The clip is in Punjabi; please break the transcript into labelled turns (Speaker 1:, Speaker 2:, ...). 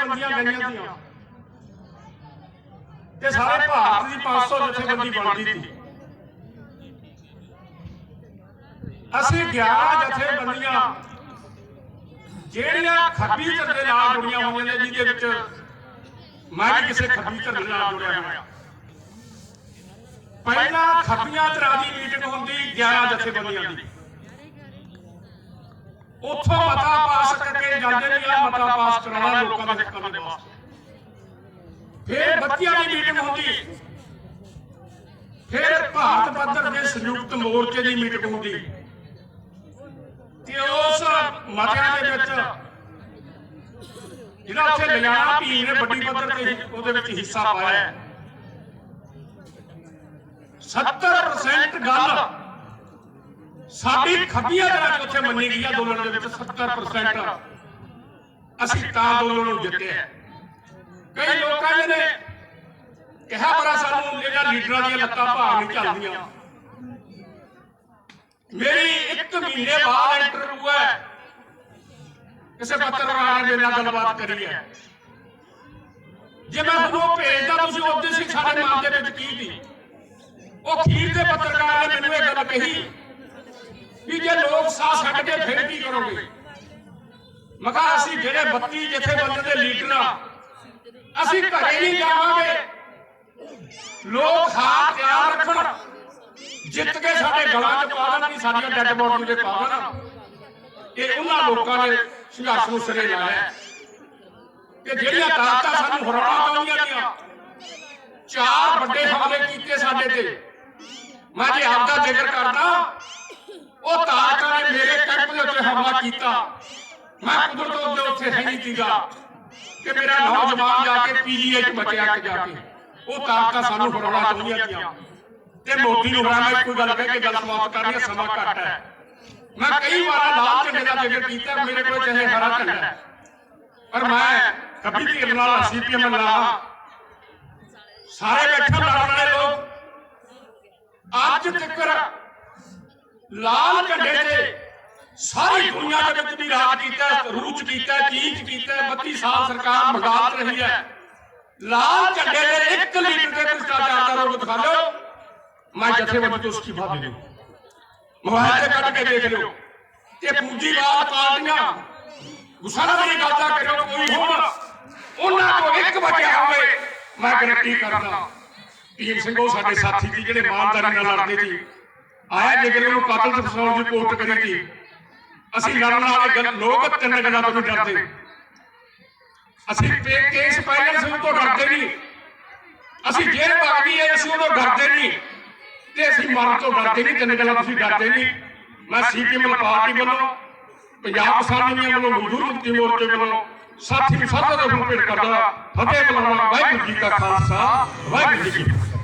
Speaker 1: ਜਥੇਬੰਦੀਆਂ ਗਈਆਂ ਸੀਆਂ ਤੇ ਸਾਰੇ ਭਾਰਤ ਦੀ 500 ਜਥੇਬੰਦੀ ਬਣਦੀ ਸੀ। ਅਸੀਂ 11 ਜਥੇਬੰਦੀਆਂ ਜਿਹੜੀਆਂ ਖੱਬੀ ਧਿਰ ਦੇ ਨਾਲ ਜੁੜੀਆਂ ਹੋਈਆਂ ਨੇ ਜਿਹਦੇ ਵਿੱਚ ਮੈਂ ਵੀ ਕਿਸੇ ਖੱਬੀ ਧਿਰ ਨਾਲ ਜੁੜਿਆ ਹੋਇਆ। ਪਹਿਲਾਂ ਖੱਬੀਆਂ ਧਿਰਾਂ ਦੀ ਮੀਟਿੰਗ ਹੁੰਦੀ 11 ਜਥੇਬੰਦੀਆਂ ਦੀ। ਉੱਥੋਂ ਮਤਾ ਪਾਸ ਕਰਕੇ ਜਾਂਦੇ ਨੇ ਆ ਮਤਾ ਪਾਸ ਕਰਾਉਣਾ ਲੋਕਾਂ ਦੇ ਹੱਕਾਂ ਦੇ ਵਾਸਤੇ। ਫਿਰ ਬੱਚਿਆਂ ਦੀ ਮੀਟਿੰਗ ਹੁੰਦੀ ਫਿਰ ਭਾਰਤ ਪੱਧਰ ਦੇ ਸੰਯੁਕਤ ਮੋਰਚੇ ਦੀ ਮੀਟਿੰਗ ਹੁੰਦੀ। ਤੇ ਉਸ ਮਤਿਆਂ ਦੇ ਵਿੱਚ ਜਿਹੜਾ ਉੱਥੇ ਲਿਜਾਣਾ ਭੀਮ ਨੇ ਵੱਡੀ ਪੱਧਰ ਤੇ ਉਹਦੇ ਵਿੱਚ ਹਿੱਸਾ ਪਾਇਆ। ਹੈ। 70% ਗੱਲ ਸਾਡੀ ਖੱਬੀਆਂ ਤਰ੍ਹਾਂ ਚ ਉੱਥੇ ਮੰਨੀ ਗਈ ਆ ਅੰਦੋਲਨ ਦੇ ਵਿੱਚ? 70% ਅਸੀਂ ਤਾਂ ਅੰਦੋਲਨ ਨੂੰ ਜਿੱਤਿਆ ਕਈ ਲੋਕਾਂ ਨੇ ਕਿਹਾ ਬੜਾ ਸਾਨੂੰ ਇਹਨਾਂ ਲੀਡਰਾਂ ਦੀਆਂ ਲੱਤਾਂ ਭਾਰ ਨਹੀਂ ਚੱਲਦੀਆਂ। ਮੇਰੀ ਇੱਕ ਮਹੀਨੇ ਬਾਅਦ ਇੰਟਰਵਿਊ ਹੈ ਕਿਸੇ ਪੱਤਰਕਾਰ ਨੇ ਮੇਰੇ ਨਾਲ ਗੱਲਬਾਤ ਕਰੀ ਹੈ ਜੇ ਮੈਂ ਤੁਹਾਨੂੰ ਭੇਜਦਾ, ਤੁਸੀਂ ਉਹਦੇ ਸੀ ਸਾਡੇ ਮਨ ਵਿੱਚ ਕੀ ਸੀ? ਉਹ ਖੀਰ ਦੇ ਪੱਤਰਕਾਰ ਨੇ ਮੈਨੂੰ ਇਹ ਗੱਲ ਕਹੀ ਵੀ ਜੇ ਲੋਕ ਸਾਹ ਛੱਡ ਕੇ ਫਿਰ ਕੀ ਕਰੋਗੇ? ਮੈਂ ਅਸੀਂ ਜਿਹੜੇ 32 ਜਥੇਬੰਦੀਆਂ ਦੇ ਲੀਡਰ ਆ ਅਸੀਂ ਘਰੇ ਨਹੀਂ ਜਾਵਾਂਗੇ। ਲੋਕ ਹਾਰ ਤਿਆਰ ਰੱਖਣ। ਜਿੱਤ ਕੇ ਸਾਡੇ ਗਲਾਂ 'ਚ ਪਾ ਦੇਣ ਵੀ ਸਾਡੀਆਂ ਡੈੱਡ ਬੋਡੀ ਦੇ ਪਾ ਦੇਣ। ਇਹ ਉਹਨਾਂ ਲੋਕਾਂ ਨੇ ਸੰਘਰਸ਼ ਨੂੰ ਸਿਰੇ ਲਾਇਆ ਕਿ ਜਿਹੜੀਆਂ ਤਾਕਤਾਂ ਸਾਨੂੰ ਹਰਾਉਣਾ ਚਾਹੁੰਦੀਆਂ ਦੀਆਂ ਚਾਰ ਵੱਡੇ ਹਮਲੇ ਕੀਤੇ ਸਾਡੇ ਤੇ। ਮੈਂ ਜੇ ਆਪ ਦਾ ਜ਼ਿਕਰ ਕਰਦਾ ਉਹ ਤਾਕਤਾਂ ਨੇ ਮੇਰੇ ਕੈਂਪ ਦੇ ਉੱਤੇ ਹਮਲਾ ਕੀਤਾ। ਮੈਂ ਕੁਦਰਤ ਦੇ ਉੱਥੇ ਹੈ ਨਹੀਂ ਸੀਗਾ ਕਿ ਮੇਰਾ ਨੌਜਵਾਨ ਜਾ ਕੇ ਪੀਜੀਆਈ ਚ ਬਚਿਆ ਕਿ ਜਾ ਕੇ। ਉਹ ਤਾਕਤਾਂ ਸਾਨੂੰ ਹਰਾਉਣਾ ਚਾਹੁੰਦੀਆਂ ਦੀਆਂ ਤੇ ਮੋਦੀ ਨੂੰ ਹਰਾਉਣਾ ਮੈਂ ਕੋਈ ਗੱਲ ਕਹਿ ਕੇ ਗੱਲ ਸਮਾਪਤ ਕਰਨੀ ਹੈ, ਸਮਾਂ ਘੱਟ ਹੈ। ਮੈਂ ਕਈ ਵਾਰ ਲਾਲ ਝੰਡੇ ਦਾ ਜ਼ਿਕਰ ਕੀਤਾ, ਮੇਰੇ ਕੋਲ ਚਾਹੇ ਹਰਾ ਝੰਡਾ ਪਰ ਮੈਂ ਕਭੀ ਧੀਰ ਨਾਲ ਸੀਪੀਐਮ ਨਾਲ ਸਾਰੇ ਬੈਠੇ ਲੜਨ ਵਾਲੇ ਲੋਕ। ਅੱਜ ਤੱਕ ਲਾਲ ਝੰਡੇ ਤੇ ਸਾਰੀ ਦੁਨੀਆ ਦੇ ਵਿੱਚ ਵੀ ਰਾਜ ਕੀਤਾ ਹੈ, ਕੀਤਾ ਹੈ, ਕੀਤਾ 32 ਸਾਲ ਸਰਕਾਰ ਮੰਗਾਲ ਰਹੀ ਹੈ। ਲਾਲ ਝੰਡੇ ਦੇ ਇੱਕ ਲੀਡਰ ਦੇ ਭ੍ਰਿਸ਼ਟਾਚਾਰ ਦਾ ਰੋਗ ਦਿਖਾ ਲਿਓ। ਮੈਂ ਜਥੇਬੰਦੀ ਤੋਂ ਅਸਤੀਫਾ ਦੇ ਦੂੰ ਮੋਬਾਈਲ ਤੇ ਕੱਢ ਕੇ ਦੇਖ ਲਿਓ। ਤੇ ਪੂੰਜੀਵਾਦ ਪਾਰਟੀਆਂ ਗੁੱਸਾ ਨਾ ਗੱਲ ਦਾ ਕਰਿਓ ਕੋਈ ਹੁਣ ਉਹਨਾਂ ਤੋਂ ਇੱਕ ਬਚਿਆ ਹੋਵੇ ਮੈਂ ਗਰੰਟੀ ਕਰਦਾ। ਭੀਮ ਸਿੰਘ ਸਾਡੇ ਸਾਥੀ ਸੀ ਜਿਹੜੇ ਇਮਾਨਦਾਰੀ ਨਾਲ ਲੜਦੇ ਸੀ। ਆਇਆ ਜੇ ਉਹਨੂੰ ਕਾਤਲ ਤੇ ਫਸਾਉਣ ਦੀ ਕੋਸ਼ਿਸ਼ ਕਰੀ ਸੀ। ਅਸੀਂ ਲੜਨ ਵਾਲੇ ਲੋਕ ਤਿੰਨ ਗੱਲਾਂ ਤੋਂ ਡਰਦੇ। ਅਸੀਂ ਕੇਸ ਪਾਇਲਟ ਸਿੰਘ ਤੋਂ ਡਰਦੇ ਨਹੀਂ। ਅਸੀਂ ਜੇਲ੍ਹ ਭੱਗ ਗਈ ਅਸੀਂ ਉਦੋਂ ਡਰਦੇ ਨਹੀਂ। ਤੇ ਅਸੀਂ ਮਰਨ ਤੋਂ ਡਰਦੇ ਨਹੀਂ, ਤਿੰਨ ਗੱਲਾਂ ਤੁਸੀਂ ਡਰਦੇ ਨਹੀਂ। ਮੈਂ ਸੀਪੀਐਮ ਪਾਰਟੀ ਵੱਲੋਂ, ਪੰਜਾਬ ਕਿਸਾਨ ਯੂਨੀਅਨ ਵੱਲੋਂ ਮਜ਼ਦੂਰ ਮੁਕਤੀ ਮੋਰਚੇ ਵੱਲੋਂ ਸਾਥੀ ਨੂੰ ਸਾਧਾ ਦਾ ਹੁਕਮ ਕਰਦਾ ਫਤਿਹ ਬੁਲਾਉਣਾ ਵਾਹਿਗੁਰੂ ਜੀ ਕਾ ਖਾਲਸਾ, ਵਾਹਿਗੁਰੂ ਜੀ ਕੀ ਫਤਿਹ।